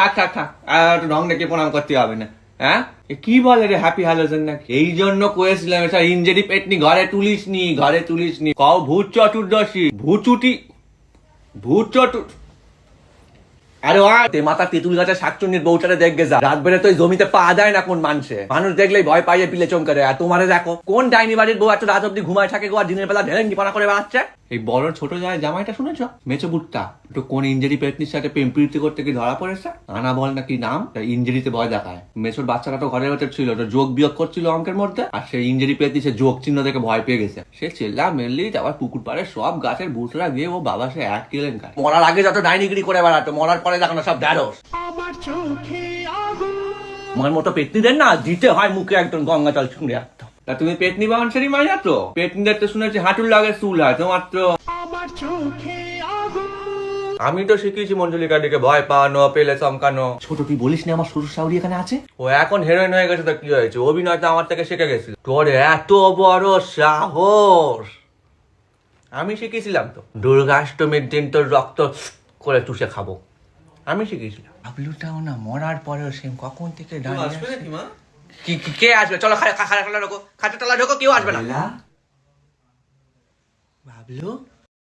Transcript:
থাক থাক থাক। আর ঢং ডেকে প্রণাম করতে হবে না। হ্যাঁ? কি বলে রে হ্যাপি হ্যালোজেন নাকি? এই জন্য কয়েছিলাম এটা ইঞ্জেরি পেটনি ঘরে তুলিস নি, ঘরে তুলিস নি। কও ভূত চতুর্দশী ভূচুটি ভূত চতুর আরে ওয়া তে মাথা তেঁতুল গাছের শাকচুন্নির বউটারে দেখবে যা। রাত বেড়ে তো জমিতে পা দেয় না কোন মানুষে। মানুষ দেখলেই ভয় পাইয়ে পিলে চমকে আর তোমারে দেখো, কোন ডাইনি বাড়ির বউ এত রাত অব্দি ঘুমায় থাকে গো আর দিনের বেলা ঢেলেন পানা করে বেড়াচ্ছে? এই বড় ছোট যায় জামাইটা শুনেছ? মেচো বুটটা। একটু কোন ইঞ্জুরি পেটনির সাথে প্রেম প্রীতি করতে কি ধরা পড়েছে? আনা বল নাকি নাম? ইঞ্জুরিতে ভয় দেখায়। মেছোর বাচ্চাটা তো ঘরের ভেতর ছিল তো যোগ বিয়োগ করছিল অঙ্কের মধ্যে আর সেই ইঞ্জুরি পেটনি সে যোগ চিহ্ন দেখে ভয় পেয়ে গেছে। সে চেল্লা মেললি আবার পুকুর পাড়ে সব গাছের বুটরা গিয়ে ও বাবা সে এক কেলেন খায় মরার আগে যত ডাইনিগিরি করে বেড়াতো মরার পরে দেখো না সব ঢ্যাঁড়স আমার চোখে আগুন। আমার মতো পেটনিদের না দিতে হয় মুখে একদম গঙ্গা জল ছুঁড়ে রাখতো তা তুমি পেটনি বাউন্সারি মাইয়া তো পেটনিদের তো শুনেছি হাঁটুর লাগে চুল হয় তোমার তো আমার চোখে আমি তো শিখেছি মঞ্জুলিকাটিকে ভয় পাওয়ানো পেলে চমকানো। ছোট তুই বলিস না আমার শ্বশুর শাউরি এখানে আছে? ও এখন হিরোইন হয়ে গেছে তো কি হয়েছে? অভিনয় তো আমার থেকে শিখে গেছিল। তোর এত বড় সাহস! আমি শিখেছিলাম তো। দুর্গাষ্টমীর দিন তোর রক্ত করে চুষে খাব। আমি শিখেছিলাম। বাবলুটাও না মরার পরেও সেম কখন থেকে দাঁড়িয়ে আছে। কি আসবে চলো খাড়া খাড়া ঢোকো খাটা টালা ঢোকো কেউ আসবে না বাবলু